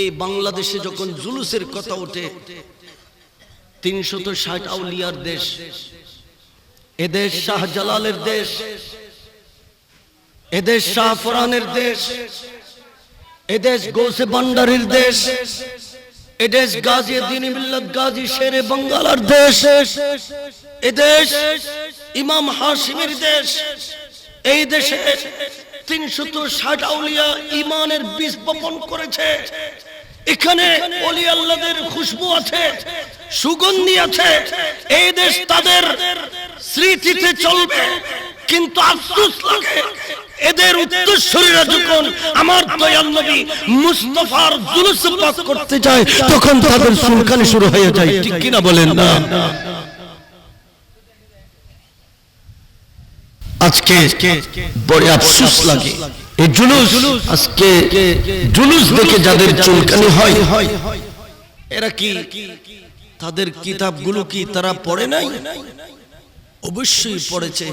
এই বাংলাদেশে যখন জুলুসের কথা ওঠে, তিনশত ষাট আউলিয়ার দেশ এদেশ শাহজালালের দেশ এদেশ শাহফরানের দেশ এদেশ গোসে ভান্ডারির দেশ এদেশ গাজী দিন মিল্লাত গাজী শেরে বাঙ্গালার দেশ এদেশ ইমাম হাসিমের দেশ, এই দেশে তিনশত ষাট আউলিয়া ইমানের বীজ বপন করেছে। এখানে অলি আল্লাদের খুশবু আছে সুগন্ধি আছে এই দেশ তাদের স্মৃতিতে চলবে। কিন্তু আফসোস লাগে এদের উত্তরসূরিরা যখন আমার দয়াল নবী মুস্তফার জুলুস করতে যায় তখন তাদের সুলকানি শুরু হয়ে যায়। ঠিক কিনা বলেন না? আজকে বড় আফসোস লাগে। এই জুলুস আজকে জুলুস দেখে যাদের চুলকানি হয়, এরা কি? তাদের কিতাবগুলো কি তারা পড়ে নাই? অবশ্যই পড়েছে।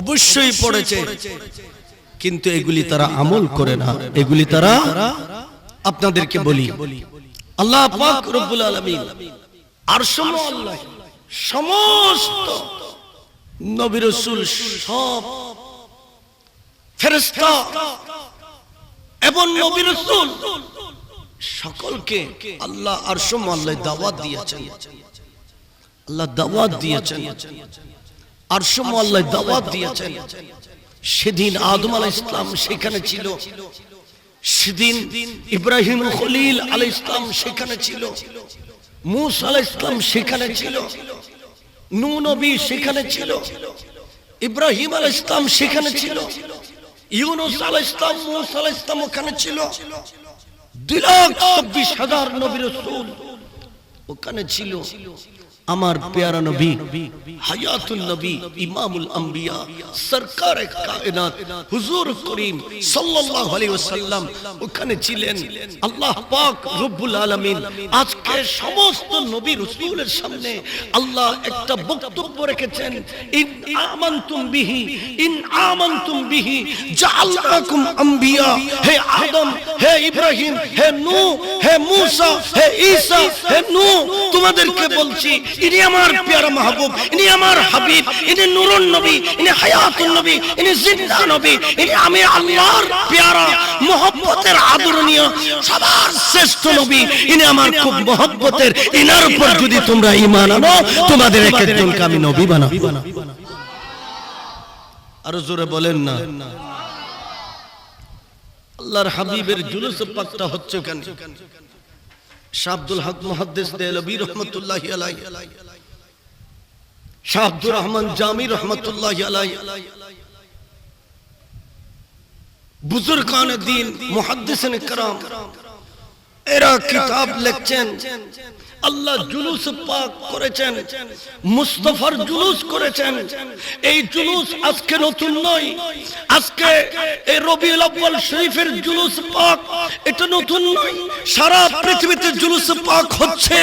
অবশ্যই পড়েছে। কিন্তু এগুলি তারা আমল করে না। এগুলি তারা আপনাদেরকে বলি। আল্লাহ পাক রব্বুল আলামিন, আর সমস্ত নবী রাসূল সব এবং নবী রাসূল সকলকে আল্লাহ আল্লাহ দাওয়াত দিয়েছেন। আল্লাহ দাওয়াত দিয়েছেন। আল্লাহ দাওয়াত দিয়েছেন। সেদিন আদম আলাহ ইসলাম সেখানে ছিল। সেদিন ইব্রাহিম খলিল আলাহ ইসলাম সেখানে ছিল। মুস আলাহ ইসলাম সেখানে ছিল। নূ সেখানে ছিল। ইব্রাহিম আল ইসলাম সেখানে ছিল। ইউনুস আল ইসলাম মুসা আল ইসলাম ওখানে ছিল। দুই লাখ চব্বিশ হাজার নবী রসুল ওখানে ছিল। আমার পেয়ারা নবী হায়াতুল নবী ইমামুল আম্বিয়া সরকার কায়নাত হুজুর করিম সাল্লাল্লাহু আলাইহি ওয়াসাল্লাম ওখানে ছিলেন। আল্লাহ পাক রব্বুল আলামিন আজকে সমস্ত নবী রাসূলের সামনে আল্লাহ একটা বক্তব্য রেখেছেন ইন আমানতুম বিহি ইন আমানতুম বিহি জাআলনাকুম আম্বিয়া হে আদম হে ইব্রাহিম হে নূহ হে মূসা হে ঈসা হে নূহ তোমাদেরকে বলছি ইনি আমার পেয়ারা মাহবুব, ইনি আমার হাবিব, ইনি নুরুন নবী, ইনি হায়াতুন নবী, ইনি জিন্দা নবী, ইনি আমি আল্লাহর পেয়ারা, মোহব্বতের আদরণীয়, সবার শ্রেষ্ঠ নবী, ইনি আমার খুব মোহব্বতের, ইনার উপর যদি তোমরা ঈমান আনো, তোমাদের এক একজনকে আমি নবী বানাবো। আরও জোরে বলেন না। আল্লাহর হাবিবের জুলুস পাকটা হচ্ছে কেন? শাহাবদুল হক মহাদ্দেশ দেলবি রহমতুল্লাহ আলাই শাহাবদুর রহমান জামি রহমতুল্লাহ আলাই বুজুর্গান দিন মহাদ্দেশ কারাম এরা কিতাব লিখছেন আল্লাহ জুলুস পাক করেছেন, মুস্তফার জুলুস করেছেন। এই জুলুস আজকে নতুন নয়, আজকে এই রবিউল আউয়াল শরীফের জুলুস পাক, এটা নতুন নয়, সারা পৃথিবীতে জুলুস পাক হচ্ছে।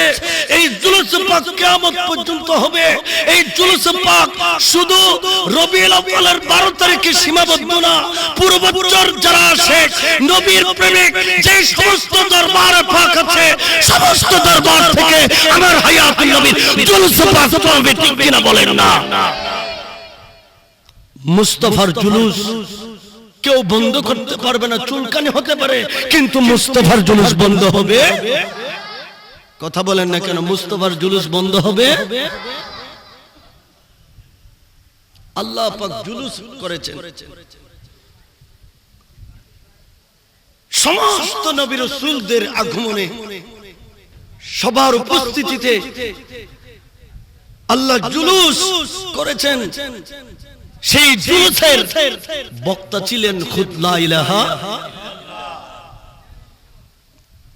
এই জুলুস পাক কিয়ামত পর্যন্ত হবে। এই জুলুস পাক শুধু রবিউল আউয়ালের 12 তারিখে সীমাবদ্ধ না পুরো বছর যারা আসে, নবীর প্রেমিক, যে সমস্ত দরবার পাক আছে, সমস্ত দরবার থেকে আমার হায়াতুল নবীর জুলুস পাক চলবে ঠিক কিনা বলেন না। মুস্তাফার জুলুস কেউ বন্ধ করতে পারবে না চুলকানি হতে পারে কিন্তু মুস্তাফার জুলুস বন্ধ হবে। কথা বলেন না কেন মুস্তাফার জুলুস বন্ধ হবে? আল্লাহ পাক জুলুস করেছেন। সমস্ত নবী রাসূলদের আগমনে সবার উপস্থিতিতে আল্লাহ জুলুস করেছেন। সেই জুলুসের বক্তা ছিলেন খুদ লা ইলাহা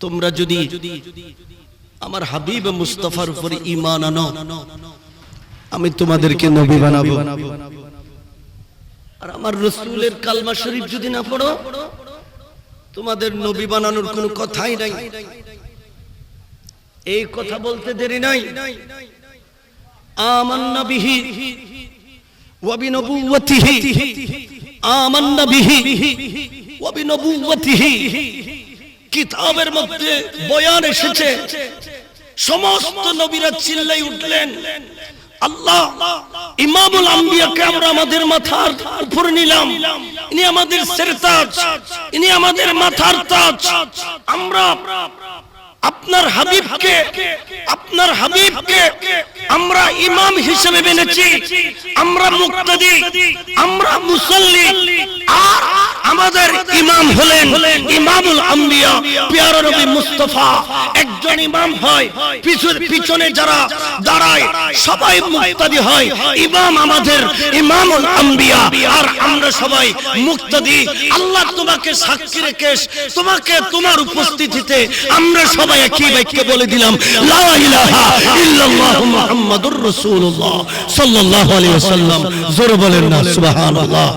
তোমরা যদি আমার হাবিব মুস্তাফার উপরে ঈমান আনো, আমি তোমাদেরকে নবী বানাবো। আর আমার রসুলের কালমা শরীফ যদি না পড়ো, তোমাদের নবী বানানোর কোনো কথাই নাই। এই কথা বলতে দেরি নাই। কিতাবের মধ্যে বয়ান এসেছে, সমস্ত নবীরা চিল্লাই উঠলেন, আল্লাহ, ইমামুল আম্বিয়াকে আমরা আমাদের মাথার উপর নিলাম। ইনি আমাদের ইনি আমাদের মাথার তাজ। আমরা আপনার হাবিবকে আপনার হাবিবকে আমরা ইমাম হিসেবে মেনেছি, আমরা মুক্তাদি, আমরা মুসল্লি, আর আমাদের ইমাম হলেন ইমামুল আম্বিয়া, পিয়ারা নবী মুস্তাফা। একজন ইমাম হয় পিছনে পিছনে যারা দাঁড়ায়, সবাই মুক্তাদি হয়, ইমাম আমাদের ইমামুল আম্বিয়া। আর আমরা সবাই মুক্তাদি। আল্লাহ তোমাকে সাক্ষী রেখে তোমাকে তোমার উপস্থিতিতে আমরা সবাই একই বাক্যে বলে দিলাম লা ইলাহা ইল্লাল্লাহ মুহাম্মাদুর রাসূলুল্লাহ সাল্লাল্লাহু আলাইহি ওয়াসাল্লাম। জোরে বলেন না সুবহানাল্লাহ।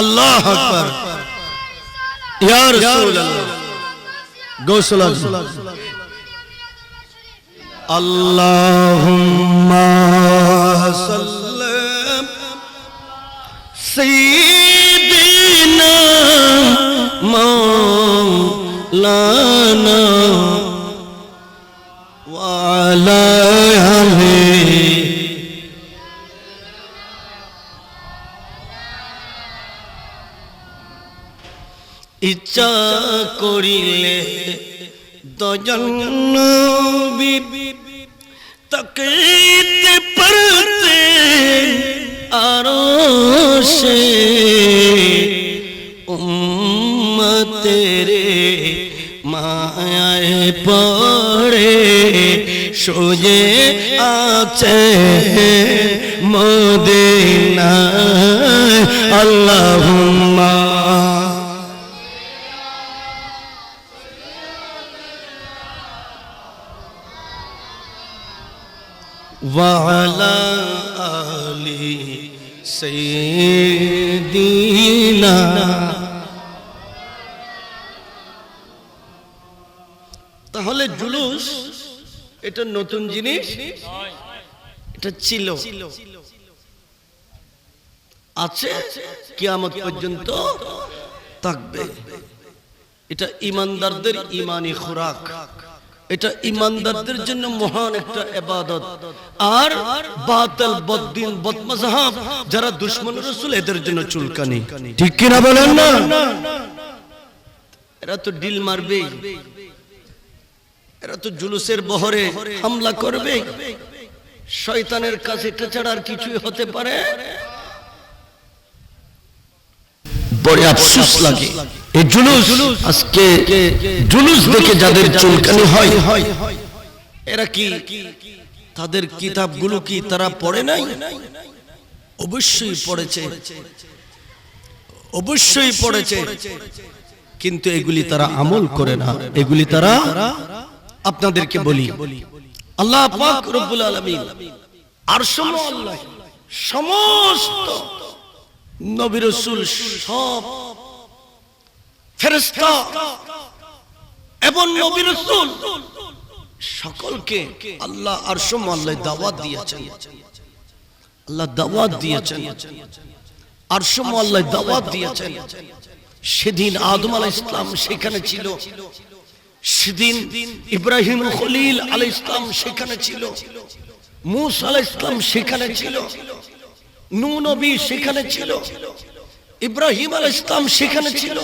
আল্লাহ আকবার। ইয়া রাসূলুল্লাহ। গোসল আল্লাহুম্মা সাল্লাম। সাইয়্যিদিনা মাওলানা ওয়া আলা আলিহি ইচ্ছা করিলে দজন তকিতে পড়তে আরও সে উম্মতেরে মায়ায় পড়ে সোজে আছে মদিনায় আল্লাহুম্মা وعلى آل سيدنا এটা নতুন জিনিস? এটা ছিল। আছে, কিয়ামত পর্যন্ত থাকবে। এটা ইমানদারদের ইমানি খোরাক। এটা ইমানদারদের জন্য মহান একটা এবাদত। আর বাতাল বদ্দিন, বদমাজাহাব, যারা দুশ্মন রসুল, এদের জন্য চুলকানি। ঠিক কিনা বলেন না? এরা তো ডিল মারবে এরা তো জুলুসের বহরে হামলা করবে। শয়তানের কাছে এটা কিছুই হতে পারে। বড় আফসোস লাগে। এই জুলুস আজকে জুলুস দেখে যাদের চুলকানি হয়, এরা কি তাদের কিতাবগুলো কি তারা পড়ে নাই? অবশ্যই পড়েছে। অবশ্যই পড়েছে। কিন্তু এগুলি তারা আমল করে না। এগুলি তারা আপনাদেরকে বলি, আল্লাহ পাক রব্বুল আলামিন আর সমস্ত নবী সব সকলকে আল্লাহ আর আল্লাহ দাওয়াত দিয়েছেন। আল্লাহ দাওয়াত দিয়েছেন। আর আল্লাহ দাওয়াত দিয়েছেন। সেদিন আদম ইসলাম সেখানে ছিল। সেদিন ইব্রাহিম খলিল আলাহ ইসলাম সেখানে ছিল, মুস আলাহ ইসলাম সেখানে ছিল নূ নবী সেখানে ছিল, ইব্রাহিম আলাহ ইসলাম সেখানে ছিল,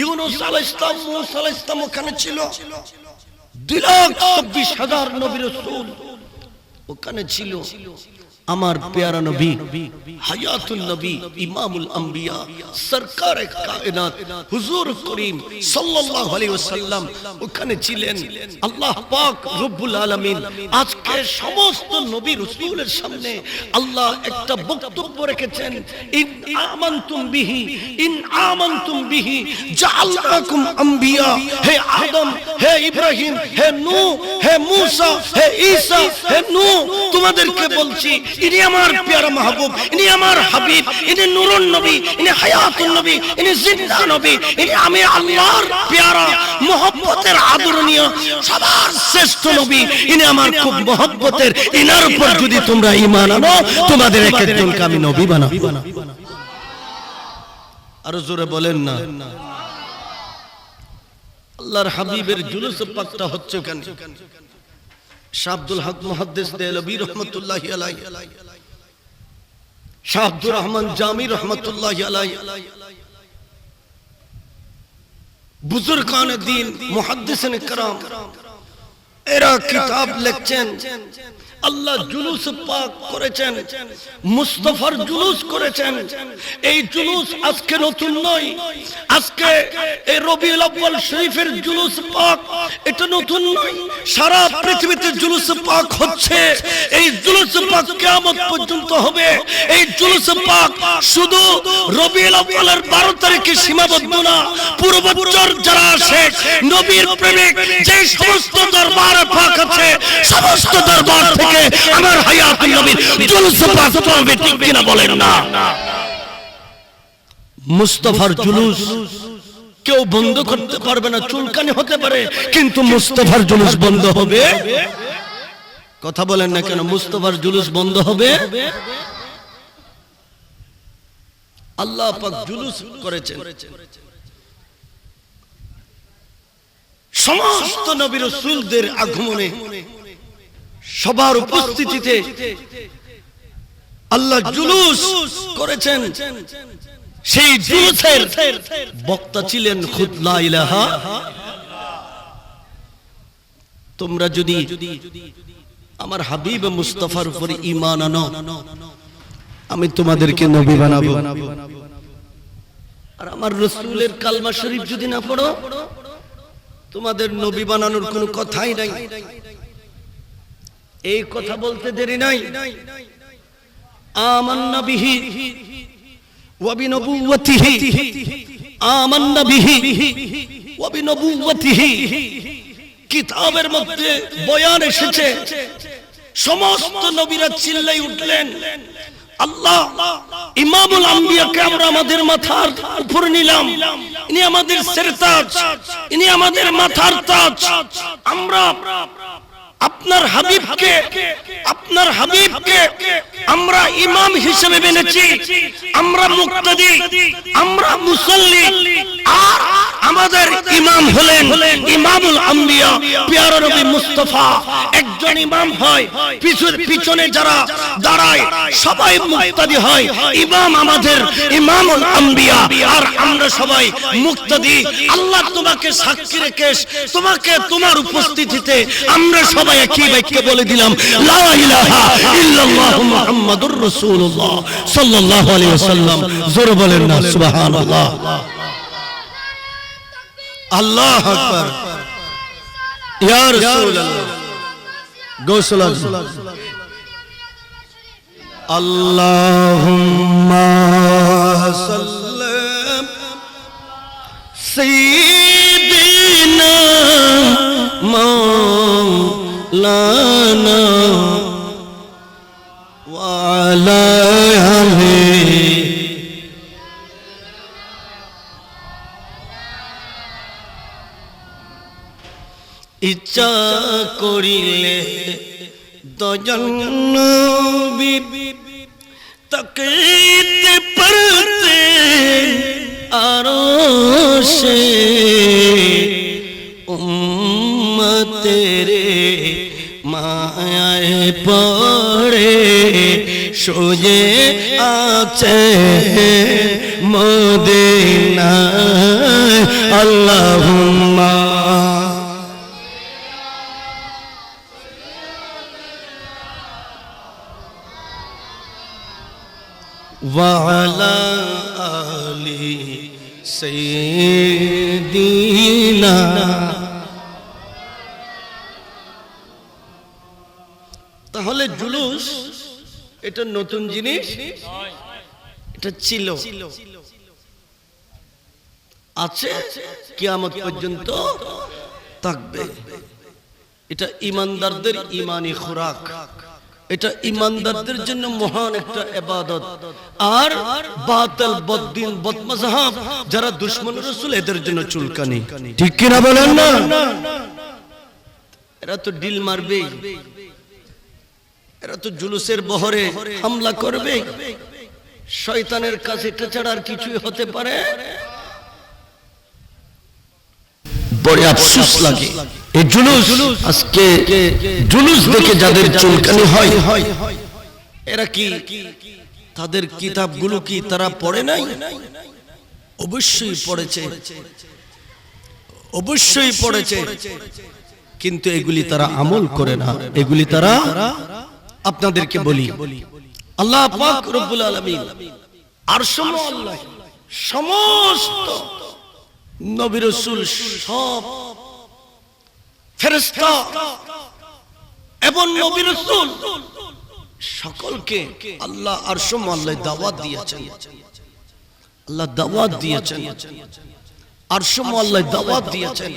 ইউনুস আলাহ ইসলাম মুস আলাহ ইসলাম ওখানে ছিল। দুই লাখ চব্বিশ হাজার নবী রসুল ওখানে ছিল। আমার পেয়ারা নবী হায়াতুল নবী ইমামুল আম্বিয়া সরকারে কায়নাত হুজুর করিম সাল্লাল্লাহু আলাইহি ওয়াসাল্লাম ওখানে ছিলেন। আল্লাহ পাক রব্বুল আলামিন আজকে সমস্ত নবী রাসূলের সামনে আল্লাহ একটা বক্তব্য রেখেছেন ইন আমানতুম বিহি ইন আমানতুম বিহি জাআলনাকুম আম্বিয়া হে আদম হে ইব্রাহিম হে নূহ হে মূসা হে ঈসা হে নূহ তোমাদেরকে বলছি ইনি আমার পেয়ারা মাহবুব, ইনি আমার হাবিব, ইনি নুরুন নবী, ইনি হায়াতুন নবী, ইনি জিন্দা নবী, ইনি আমি আল্লাহর পেয়ারা, মোহব্বতের আদরণীয়, সবার শ্রেষ্ঠ নবী, ইনি আমার খুব মোহব্বতের, ইনার উপর যদি তোমরা ঈমান আনো, তোমাদের এক একজনকে আমি নবী বানাবো। আরও জোরে বলেন না। আল্লাহর হাবিবের জুলুস পাকটা হচ্ছে কেন শাহাবদুল হক মহাদ্দেশ দেলবী রহমতুল্লাহ আলাই শাহাবদুর রহমান জামি রহমতুল্লাহ আলাই বুজুরগান দিন মহাদ্দেশ কারাম এরা কিতাব লিখছেন আল্লাহ জুলুস পাক করেছেন, মুস্তফার জুলুস করেছেন। এই জুলুস আজকে নতুন নয়, আজকে এই রবিউল আউয়াল শরীফের জুলুস পাক, এটা নতুন নয়, সারা পৃথিবীতে জুলুস পাক হচ্ছে। এই জুলুস পাক কিয়ামত পর্যন্ত হবে। এই জুলুস পাক শুধু রবিউল আউয়ালের 12 তারিখে সীমাবদ্ধ না পুরো বছর যারা আসে, নবীর প্রেমিক, যে সমস্ত দরবার পাক আছে, সমস্ত দরবার থেকে আমার হায়াত নবীর জুলুস পাক চলবে ঠিক কিনা বলেন না। মুস্তাফার জুলুস কেউ বন্ধ করতে পারবে না চুলকানি হতে পারে কিন্তু মুস্তাফার জুলুস বন্ধ হবে। কথা বলেন না কেন মুস্তাফার জুলুস বন্ধ হবে? আল্লাহ পাক জুলুস করেছেন। সমস্ত নবী রাসূলদের আগমনে সবার উপস্থিতিতে আল্লাহ জুলুস করেছেন। সেই জুলুসের বক্তা ছিলেন খুদ লা ইলাহা তোমরা যদি আমার হাবিব মুস্তাফার উপরে ঈমান আনো, আমি তোমাদেরকে নবী বানাবো। আর আমার রসুলের কালমা শরীফ যদি না পড়ো, তোমাদের নবী বানানোর কোনো কথাই নাই। এই কথা বলতে দেরি নাই। কিতাবের মধ্যে বয়ান এসেছে, সমস্ত নবীরা চিল্লাই উঠলেন, আল্লাহ, ইমামুল আম্বিয়াকে আমরা আমাদের মাথার উপর নিলাম। ইনি আমাদের ইনি আমাদের মাথার তাজ। আমরা আপনার হাবিবকে আপনার হাবিবকে আমরা ইমাম হিসেবে মেনেছি, আমরা মুক্তাদি, আমরা মুসল্লি, আর আমাদের ইমাম হলেন ইমামুল আম্বিয়া, পিয়ারা নবী মুস্তাফা। একজন ইমাম হয় পিছনে পিছনে যারা দাঁড়ায়, সবাই মুক্তাদি হয়, ইমাম আমাদের ইমামুল আম্বিয়া। আর আমরা সবাই মুক্তাদি। আল্লাহ তোমাকে সাক্ষী রেখে তোমাকে তোমার উপস্থিতিতে আমরা সবাই একই বাক্যে বলে দিলাম লা ইলাহা ইল্লাল্লাহ মুহাম্মাদুর রাসূলুল্লাহ সাল্লাল্লাহু আলাইহি ওয়াসাল্লাম। জোরে বলেন না সুবহানাল্লাহ। আল্লাহ আকবার। ইয়া রাসূলুল্লাহ। গোসল আল্লাহুম্মা সাল্লাম সাইয়্যিদিনা মাওলানা ওয়া আলা আলিহি ইচ্ছা করিলে দজন নবী তকইতে পড়তে আরও সে উম্মতেরে মায়ায় পড়ে সোজে আছে মদিনায় আল্লাহুম্মা وعلى آل سيدنا তাহলে জুলুস, এটা নতুন জিনিস? এটা ছিল। আছে, কিয়ামত পর্যন্ত থাকবে। এটা ইমানদারদের ইমানি খোরাক। এটা ইমানদারদের জন্য মহান একটা এবাদত। আর বাতাল, বদ্দিন, বদমাজাহাব, যারা দুশ্মন রসুল, এদের জন্য চুলকানি। ঠিক কিনা বলেন না? এরা তো ডিল মারবে এরা তো জুলুসের বহরে হামলা করবে। শয়তানের কাছে এটা কিছুই হতে পারে? বড় আফসোস লাগে। এই জুলুস আজকে জুলুস দেখে যাদের চুলকানি হয়, এরা কি তাদের কিতাবগুলো কি তারা পড়ে নাই? অবশ্যই পড়েছে। অবশ্যই পড়েছে। কিন্তু এগুলি তারা আমল করে না। এগুলি তারা আপনাদেরকে বলি, আল্লাহ পাক রব্বুল আলামিন আর সমস্ত নবী সব সকলকে আল্লাহ আর আল্লাহ দাওয়াত দিয়েছেন। আল্লাহ দাওয়াত দিয়েছেন। আর আল্লাহ দাওয়াত দিয়েছেন।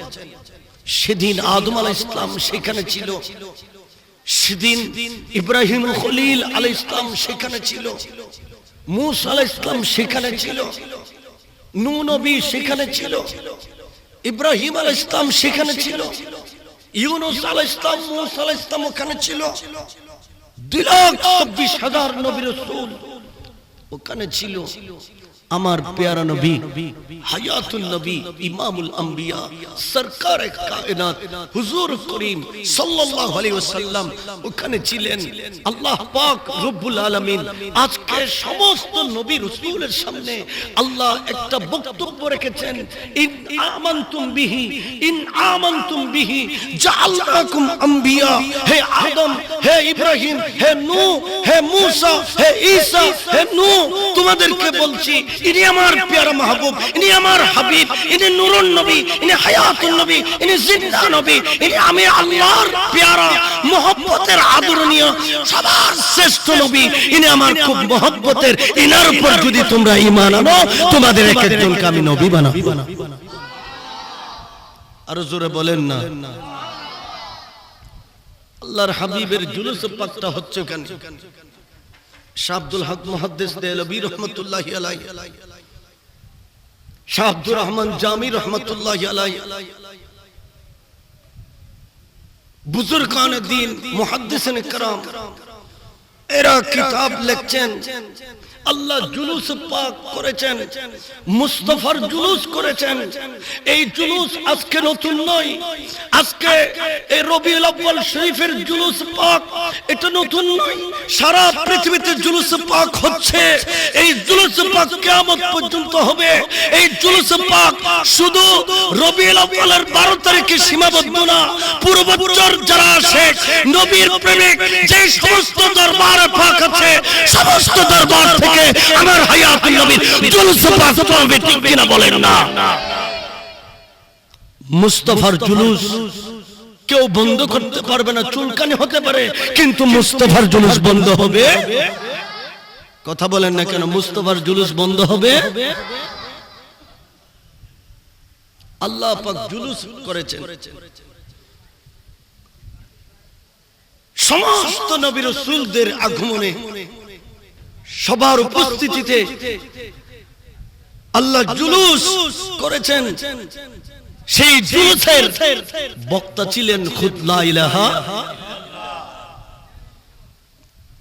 সেদিন আদম ইসলাম সেখানে ছিল। সেদিন ইব্রাহিম খলিল আলাহ ইসলাম সেখানে ছিল, মুস আলাহ ইসলাম সেখানে ছিল নূ নবী সেখানে ছিল, ইব্রাহিম আলাহ ইসলাম সেখানে ছিল, ইউনুস আলাহ ইসলাম মুস আলাহ ইসলাম ওখানে ছিল। দুই লাখ চব্বিশ হাজার নবী রসুল ওখানে ছিল। আমার পেয়ারা নবী হায়াতুল নবী ইমামুল আম্বিয়া সরকারে কায়নাত হুজুর করিম সাল্লাল্লাহু আলাইহি ওয়াসাল্লাম ওখানে ছিলেন। আল্লাহ পাক রব্বুল আলামিন আজকে সমস্ত নবী রাসূলের সামনে আল্লাহ একটা বক্তব্য রেখেছেন ইন আমানতুম বিহি ইন আমানতুম বিহি জাআলনাকুম আম্বিয়া হে আদম হে ইব্রাহিম হে নূহ হে মূসা হে ঈসা হে নূহ তোমাদেরকে বলছি ইনি আমার পেয়ারা মাহবুব, ইনি আমার হাবিব, ইনি নুরুন নবী, ইনি হায়াতুন নবী, ইনি জিন্দা নবী, ইনি আমি আল্লাহর পেয়ারা, মোহব্বতের আদরণীয়, সবার শ্রেষ্ঠ নবী, ইনি আমার খুব মোহব্বতের, ইনার উপর যদি তোমরা ঈমান আনো, তোমাদের এক একজনকে আমি নবী বানাবো। আরও জোরে বলেন না। আল্লাহর হাবিবের জুলুস পাকটা হচ্ছে কেন? শাহাবদুল হক মহাদ্দেশ দেলবি রহমতুল্লাহ আলাই শাহাবদুর রহমান জামি রহমতুল্লাহ আলাই বুজুর্গান দিন মহাদ্দেশ কারাম এরা কিতাব লিখছেন আল্লাহ জুলুস পাক করেছেন, মুস্তফার জুলুস করেছেন। এই জুলুস আজকে নতুন নয়, আজকে এই রবিউল আউয়াল শরীফের জুলুস পাক, এটা নতুন নয়, সারা পৃথিবীতে জুলুস পাক হচ্ছে। এই জুলুস পাক কিয়ামত পর্যন্ত হবে। এই জুলুস পাক শুধু রবিউল আউয়ালের 12 তারিখে সীমাবদ্ধ না পুরো বছর যারা আসে, নবীর প্রেমিক, যে সমস্ত দরবার পাক আছে, সমস্ত দরবার থেকে আমার হায়াতুল নবীর জুলুস পাক চলবে ঠিক কিনা বলেন না। মুস্তাফার জুলুস কেউ বন্ধ করতে পারবে না চুলকানি হতে পারে কিন্তু মুস্তাফার জুলুস বন্ধ হবে। কথা বলেন না কেন মুস্তাফার জুলুস বন্ধ হবে? আল্লাহ পাক জুলুস করেছেন। সমস্ত নবী রাসূলদের আগমনে সবার উপস্থিতিতে আল্লাহ জুলুস করেছেন। সেই জুলুসের বক্তা ছিলেন খুদ লা ইলাহা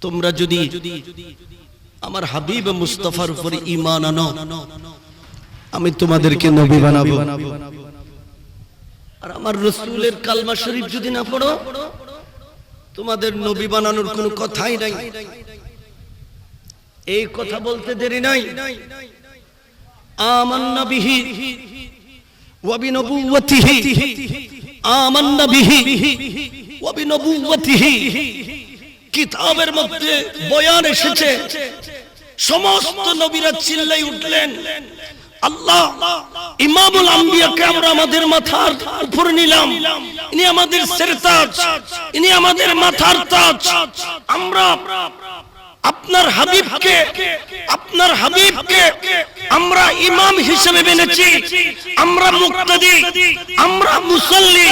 তোমরা যদি আমার হাবিব মুস্তাফার উপরে ঈমান আনো, আমি তোমাদেরকে নবী বানাবো। আর আমার রসুলের কালমা শরীফ যদি না পড়ো, তোমাদের নবী বানানোর কোনো কথাই নাই। এই কথা বলতে দেরি নাই। কিতাবের মধ্যে বয়ান এসেছে, সমস্ত নবীরা চিল্লাই উঠলেন, আল্লাহ, ইমামুল আম্বিয়াকে আমরা আমাদের মাথার উপর নিলাম। ইনি আমাদের ইনি আমাদের মাথার তাজ। আমরা আপনার হাবিবকে আপনার হাবিবকে আমরা ইমাম হিসেবে মেনেছি আমরা মুক্তাদি আমরা মুসল্লি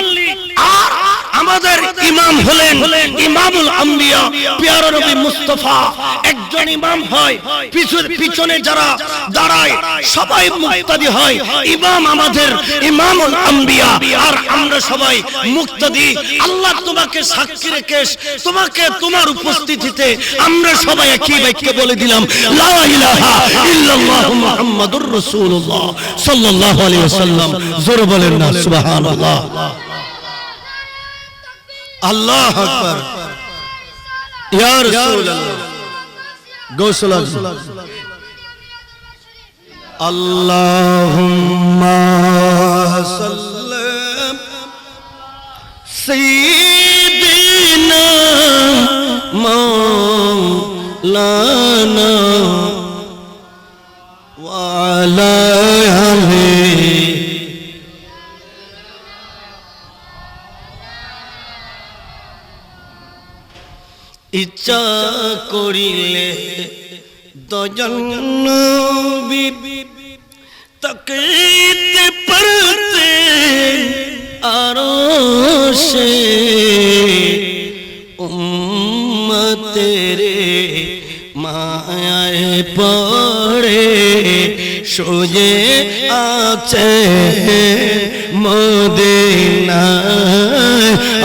আমাদের ইমাম হলেন ইমামুল আম্বিয়া পিয়ারা নবী মুস্তাফা। একজন ইমাম হয় পিছু- পিছনে যারা দাঁড়ায় সবাই মুক্তাদি হয়। ইমাম আমাদের ইমামুল আম্বিয়া। আর আমরা সবাই মুক্তাদি। আল্লাহ তোমাকে সাক্ষী রেখে তোমাকে তোমার উপস্থিতিতে আমরা সবাই একই বাক্যে বলে দিলাম লা ইলাহা ইল্লাল্লাহু মুহাম্মাদুর রাসূলুল্লাহ। সাল্লাল্লাহু আলাইহি ওয়াসাল্লাম। জোরে বলেন না। সুবহানাল্লাহ। আল্লাহ আকবার। ইয়া রাসূলুল্লাহ। গোসল আল্লাহুম্মা সাল্লাম সাইয়্যিদিনা মাওলানা ইচ্ছা করিলে দজন নবী তকইতে পড়তে আরও সে উম্মতেরে মায়ায় পড়ে, সোজে আছে মদিনায়।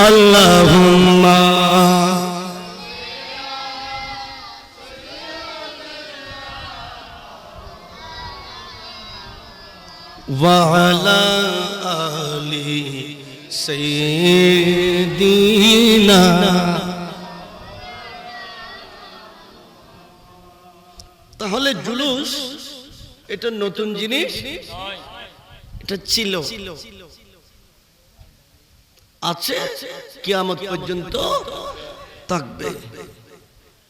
আল্লাহুম্মা এটা নতুন জিনিস? এটা ছিল। আছে, কিয়ামত পর্যন্ত থাকবে।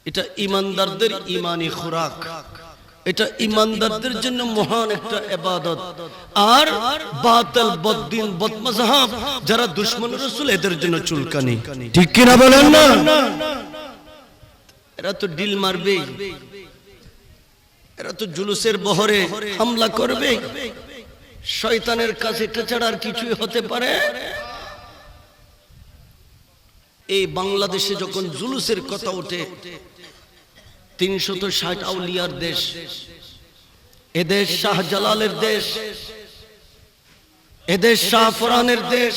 এটা ইমানদারদের ইমানি খোরাক। এটা ইমানদারদের জন্য মহান একটা এবাদত। আর বাতাল বদ্দিন, বদমাজাহাব, যারা দুশ্মন রসুল, এদের জন্য চুলকানি। ঠিক কিনা বলেন না? এরা তো ডিল মারবে এরা তো জুলুসের বহরে হামলা করবে। শয়তানের কাছে আর কিছুই হতে পারে। এই বাংলাদেশে যখন জুলুসের কথা ওঠে, তিনশত ষাট আউলিয়ার দেশ এদেশ শাহজালালের দেশ এদেশ শাহফরানের দেশ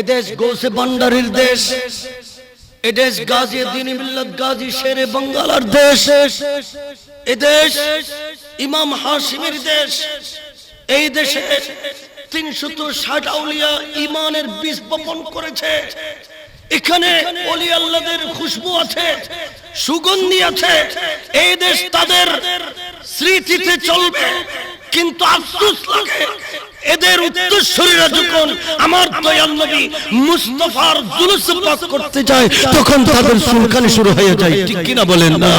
এদেশ গোসে ভান্ডারির দেশ এদেশ গাজী দিন মিল্লাত গাজী শেরে বাঙ্গালার দেশ। এদেশ ইমাম হাসিমের দেশ। এই দেশে তিনশত ষাট আউলিয়া ইমানের বীজ বপন করেছে। এখানে অলি আল্লাদের খুশবু আছে, সুগন্ধি আছে। এই দেশ তাদের স্মৃতিতে চলবে, কিন্তু আফসোস লাগে এদের উত্তরসূরিরা যখন আমার দয়াল নবী মুস্তফার জুলুস পাক করতে যায়, তখন তাদের সুলকানি শুরু হয়ে যায়। ঠিক কিনা বলেন না?